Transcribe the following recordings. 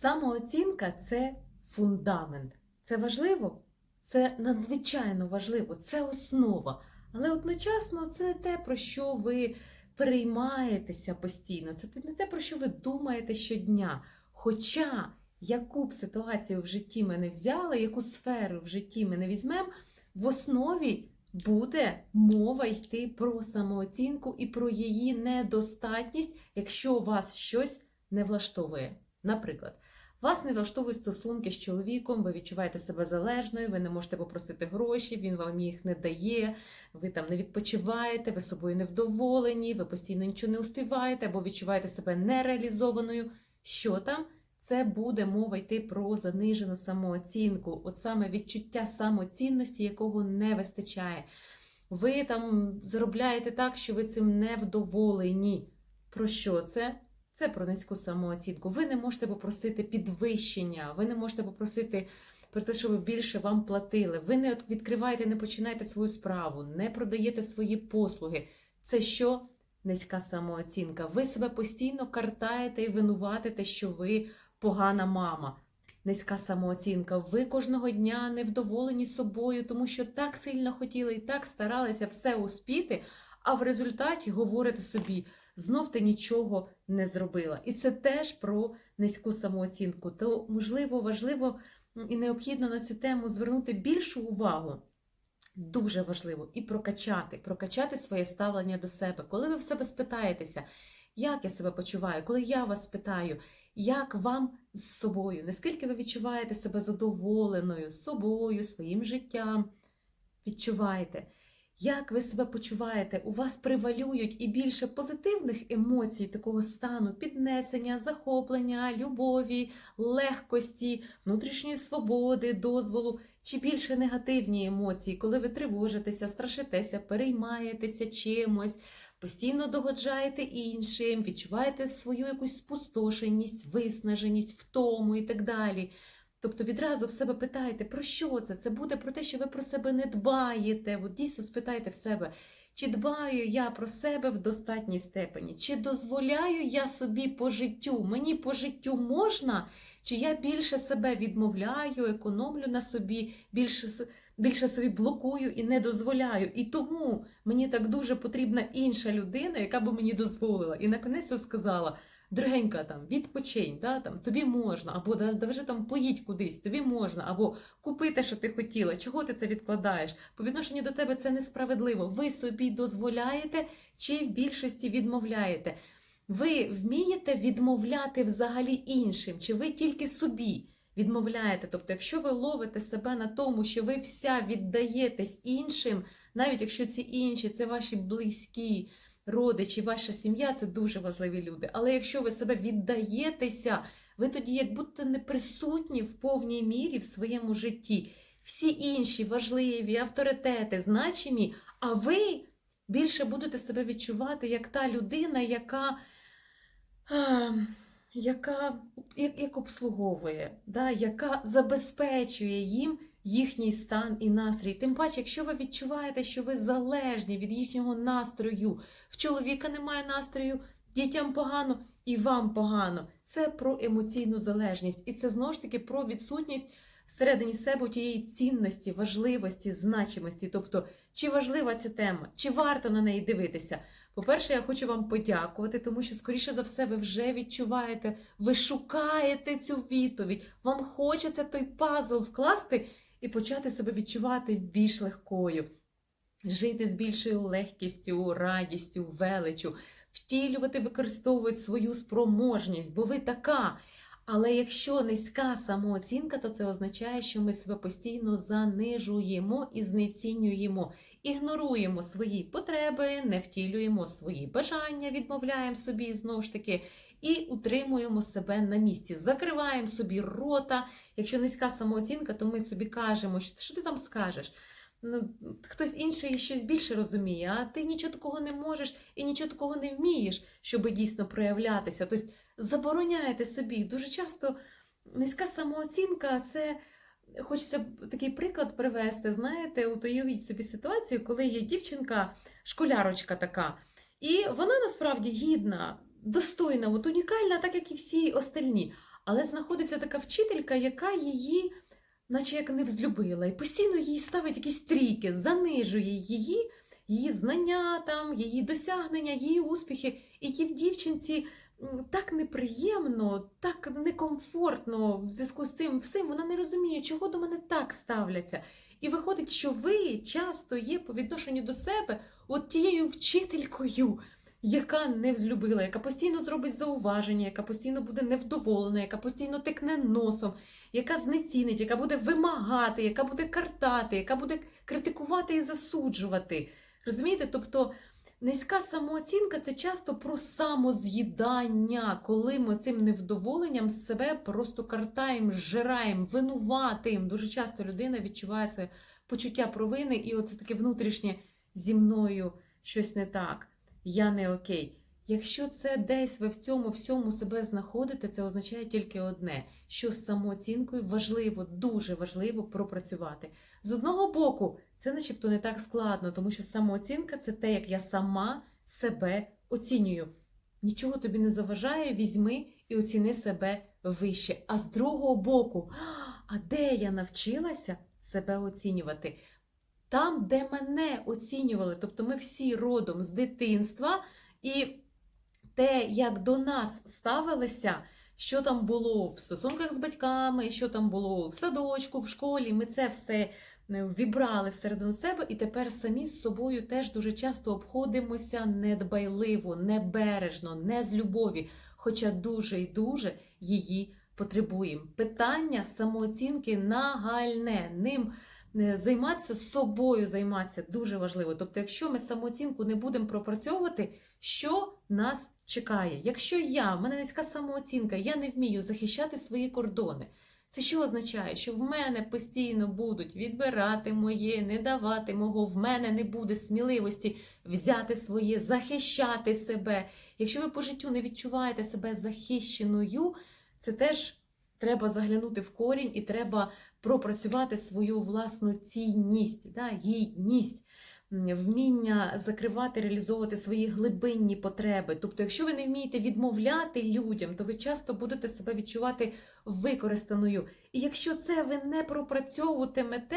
Самооцінка це фундамент. Це важливо, це надзвичайно важливо, це основа. Але одночасно це не те, про що ви переймаєтеся постійно, це не те, про що ви думаєте щодня. Хоча яку б ситуацію в житті ми не взяли, яку сферу в житті ми не візьмемо, в основі буде мова йти про самооцінку і про її недостатність, якщо вас щось не влаштовує. Наприклад, вас не влаштовують стосунки з чоловіком, ви відчуваєте себе залежною, ви не можете попросити гроші, він вам їх не дає, ви там не відпочиваєте, ви собою невдоволені, ви постійно нічого не успіваєте або відчуваєте себе нереалізованою. Що там? Це буде мова йти про занижену самооцінку, от саме відчуття самоцінності, якого не вистачає. Ви там заробляєте так, що ви цим не вдоволені. Про що це? Це про низьку самооцінку. Ви не можете попросити підвищення, ви не можете попросити про те, щоб більше вам платили. Ви не відкриваєте, не починаєте свою справу, не продаєте свої послуги. Це що? Низька самооцінка. Ви себе постійно картаєте і винуватите, що ви погана мама. Низька самооцінка. Ви кожного дня невдоволені собою, тому що так сильно хотіли і так старалися все успіти, а в результаті говорите собі, знов ти нічого не зробила. І це теж про низьку самооцінку. То, можливо, важливо і необхідно на цю тему звернути більшу увагу. Дуже важливо і прокачати, прокачати своє ставлення до себе. Коли ви в себе спитаєтеся, як я себе почуваю, коли я вас спитаю, як вам з собою, наскільки ви відчуваєте себе задоволеною собою, своїм життям, відчуваєте, як ви себе почуваєте, у вас привалюють і більше позитивних емоцій, такого стану, піднесення, захоплення, любові, легкості, внутрішньої свободи, дозволу, чи більше негативні емоції, коли ви тривожитеся, страшитеся, переймаєтеся чимось, постійно догоджаєте іншим, відчуваєте свою якусь спустошеність, виснаженість, втому і так далі. Тобто відразу в себе питаєте, про що це? Це буде про те, що ви про себе не дбаєте. От дійсно спитайте в себе, чи дбаю я про себе в достатній степені, чи дозволяю я собі по життю, мені по життю можна, чи я більше себе відмовляю, економлю на собі, більше більше собі блокую і не дозволяю. І тому мені так дуже потрібна інша людина, яка би мені дозволила. І наконець сказала. Дорогенька, там відпочинь, да, там тобі можна, або да, да вже там поїдь кудись, тобі можна, або купи те, що ти хотіла. Чого ти це відкладаєш? По відношенню до тебе це несправедливо. Ви собі дозволяєте чи в більшості відмовляєте. Ви вмієте відмовляти взагалі іншим, чи ви тільки собі відмовляєте? Тобто, якщо ви ловите себе на тому, що ви вся віддаєтесь іншим, навіть якщо ці інші це ваші близькі родичі, ваша сім'я це дуже важливі люди. Але якщо ви себе віддаєтеся, ви тоді як будто не присутні в повній мірі в своєму житті. Всі інші важливі, авторитети, значимі, а ви більше будете себе відчувати як та людина, яка, яка як, як обслуговує, да, яка забезпечує їм їхній стан і настрій. Тим паче, якщо ви відчуваєте, що ви залежні від їхнього настрою, в чоловіка немає настрою, дітям погано і вам погано. Це про емоційну залежність. І це знову ж таки про відсутність всередині себе тієї цінності, важливості, значимості. Тобто, чи важлива ця тема, чи варто на неї дивитися. По-перше, я хочу вам подякувати, тому що, скоріше за все, ви вже відчуваєте, ви шукаєте цю відповідь. Вам хочеться той пазл вкласти і почати себе відчувати більш легкою, жити з більшою легкістю, радістю, величю, втілювати, використовувати свою спроможність, бо ви така. Але якщо низька самооцінка, то це означає, що ми себе постійно занижуємо і знецінюємо, ігноруємо свої потреби, не втілюємо свої бажання, відмовляємо собі знову ж таки, і утримуємо себе на місці, закриваємо собі рота. Якщо низька самооцінка, то ми собі кажемо, що, ти там скажеш. Ну, хтось інший щось більше розуміє, а ти нічого такого не можеш і нічого такого не вмієш, щоб дійсно проявлятися. Тобто забороняєте собі. Дуже часто низька самооцінка це. Хочеться такий приклад привести. Знаєте, от собі ситуацію, коли є дівчинка, школярочка така, і вона насправді гідна, достойна, от унікальна, так як і всі остальні. але знаходиться така вчителька, яка її, наче як не взлюбила, і постійно їй ставить якісь трійки, занижує її, її знання, там, її досягнення, її успіхи. І тій дівчинці м, так неприємно, так некомфортно в зв'язку з цим всім. Вона не розуміє, чого до мене так ставляться. І виходить, що ви часто є по відношенню до себе от тією вчителькою, яка не взлюбила, яка постійно зробить зауваження, яка постійно буде невдоволена, яка постійно тикне носом, яка знецінить, яка буде вимагати, яка буде картати, яка буде критикувати і засуджувати. Розумієте? Тобто низька самооцінка це часто про самоз'їдання, коли ми цим невдоволенням себе просто картаємо, жираємо, винуватим. Дуже часто людина відчуває своє почуття провини, і от таке внутрішнє зі мною щось не так, я не окей. Якщо це десь ви в цьому всьому себе знаходите, це означає тільки одне: що з самооцінкою важливо, дуже важливо пропрацювати. З одного боку, це начебто не так складно, тому що самооцінка це те, як я сама себе оцінюю. Нічого тобі не заважає, візьми і оціни себе вище. А з другого боку, а де я навчилася себе оцінювати? Там, де мене оцінювали, тобто ми всі родом з дитинства, і те, як до нас ставилися, що там було в стосунках з батьками, що там було в садочку, в школі, ми це все е, вібрали всередину себе, і тепер самі з собою теж дуже часто обходимося недбайливо, небережно, не з любові, хоча дуже і дуже її потребуємо. Питання самооцінки нагальне. Ним е, займатися собою, займатися дуже важливо. Тобто, якщо ми самооцінку не будемо пропрацьовувати, що нас чекає? Якщо я, в мене низька самооцінка, я не вмію захищати свої кордони. Це що означає? Що в мене постійно будуть відбирати моє, не давати мого, в мене не буде сміливості взяти своє, захищати себе. Якщо ви по життю не відчуваєте себе захищеною, це теж треба заглянути в корінь і треба пропрацювати свою власну цінність, да, гідність, вміння закривати, реалізовувати свої глибинні потреби. Тобто, якщо ви не вмієте відмовляти людям, то ви часто будете себе відчувати використаною. І якщо це ви не пропрацьовуватимете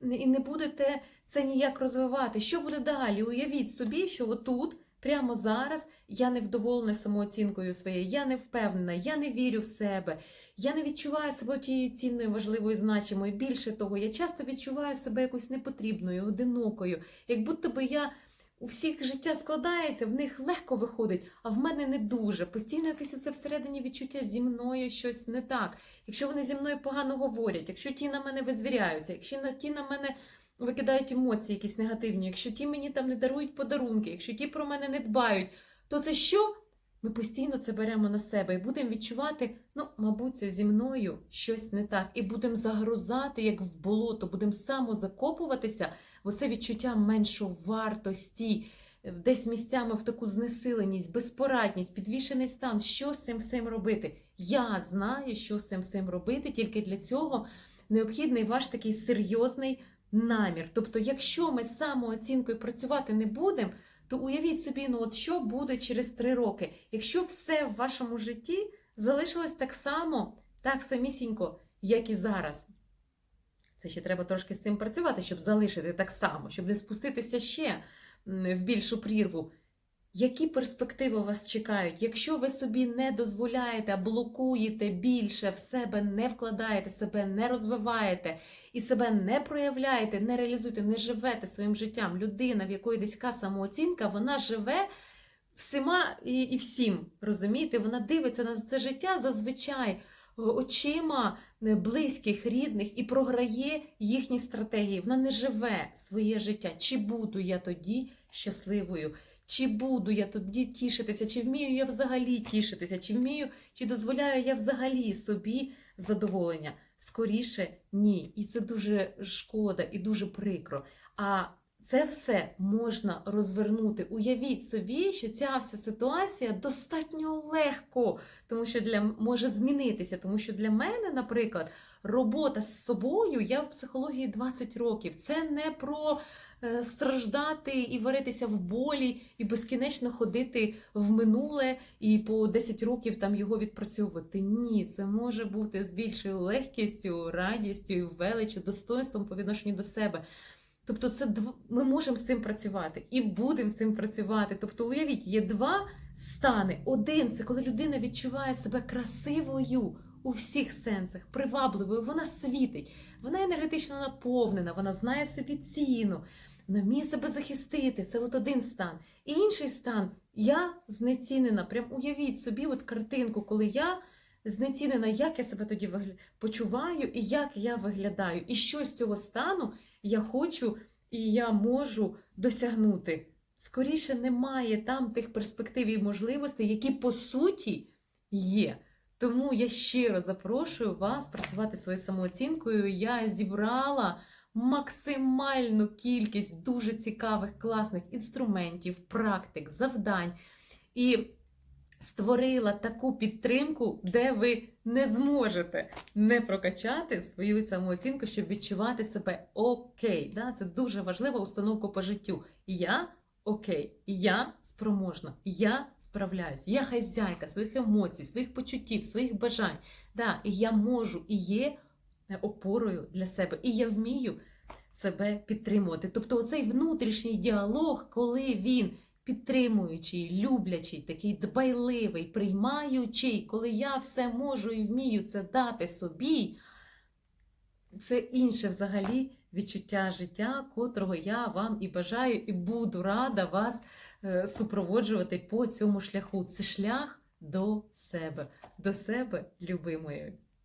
і не будете це ніяк розвивати, що буде далі? Уявіть собі, що отут. Прямо зараз я не вдоволена самооцінкою своєю, я не впевнена, я не вірю в себе, я не відчуваю себе тією цінною, важливою, значимою. Більше того, я часто відчуваю себе якось непотрібною, одинокою, як будто би я у всіх життя складається, в них легко виходить, а в мене не дуже. Постійно якесь оце всередині відчуття зі мною щось не так. Якщо вони зі мною погано говорять, якщо ті на мене визвіряються, якщо ті на мене викидають емоції якісь негативні, якщо ті мені там не дарують подарунки, якщо ті про мене не дбають, то це що? Ми постійно це беремо на себе і будемо відчувати, ну, мабуть, це зі мною щось не так. І будемо загрузати, як в болото, будемо самозакопуватися в оце відчуття меншовартості, десь місцями в таку знесиленість, безпорадність, підвішений стан. Що з цим всім робити? Я знаю, що з цим всім робити, тільки для цього необхідний ваш такий серйозний намір. Тобто, якщо ми самооцінкою працювати не будемо, то уявіть собі, ну от що буде через три роки, якщо все в вашому житті залишилось так само, так самісінько, як і зараз. Це ще треба трошки з цим працювати, щоб залишити так само, щоб не спуститися ще в більшу прірву. Які перспективи вас чекають? Якщо ви собі не дозволяєте, блокуєте більше в себе, не вкладаєте себе, не розвиваєте і себе не проявляєте, не реалізуєте, не живете своїм життям. Людина, в якої низька самооцінка, вона живе всіма і, і всім. Розумієте? Вона дивиться на це життя зазвичай е, очима е, близьких, рідних і програє їхні стратегії. Вона не живе своє життя. Чи буду я тоді щасливою? Чи буду я тоді тішитися, чи вмію я взагалі тішитися, чи вмію, чи дозволяю я взагалі собі задоволення? Скоріше ні. І це дуже шкода і дуже прикро. А Це все можна розвернути. Уявіть собі, що ця вся ситуація достатньо легко, тому що для може змінитися. Тому що для мене, наприклад, робота з собою, я в психології 20 років. Це не про страждати і варитися в болі, і безкінечно ходити в минуле і по 10 років там його відпрацьовувати. Ні, це може бути з більшою легкістю, радістю, величчю, достоинством по відношенню до себе. Тобто, це ми можемо з цим працювати і будемо з цим працювати. Тобто, уявіть, є два стани. Один це коли людина відчуває себе красивою у всіх сенсах, привабливою, вона світить, вона енергетично наповнена, вона знає собі ціну, вона вміє себе захистити. Це от один стан. І інший стан я знецінена. Прям уявіть собі, от картинку, коли я. Знецінена, як я себе тоді почуваю і як я виглядаю, і що з цього стану я хочу і я можу досягнути. Скоріше немає там тих перспектив і можливостей, які по суті є. Тому я щиро запрошую вас працювати своєю самооцінкою. Я зібрала максимальну кількість дуже цікавих, класних інструментів, практик, завдань. І створила таку підтримку, де ви не зможете не прокачати свою самооцінку, щоб відчувати себе окей. Да? Це дуже важлива установка по життю. Я окей, я спроможна, я справляюсь, я хазяйка своїх емоцій, своїх почуттів, своїх бажань. Да? І я можу і є опорою для себе, і я вмію себе підтримувати. Тобто, оцей внутрішній діалог, коли він підтримуючий, люблячий, такий дбайливий, приймаючий, коли я все можу і вмію це дати собі, це інше взагалі відчуття життя, котрого я вам і бажаю, і буду рада вас е, супроводжувати по цьому шляху. Це шлях до себе, до себе, любимої.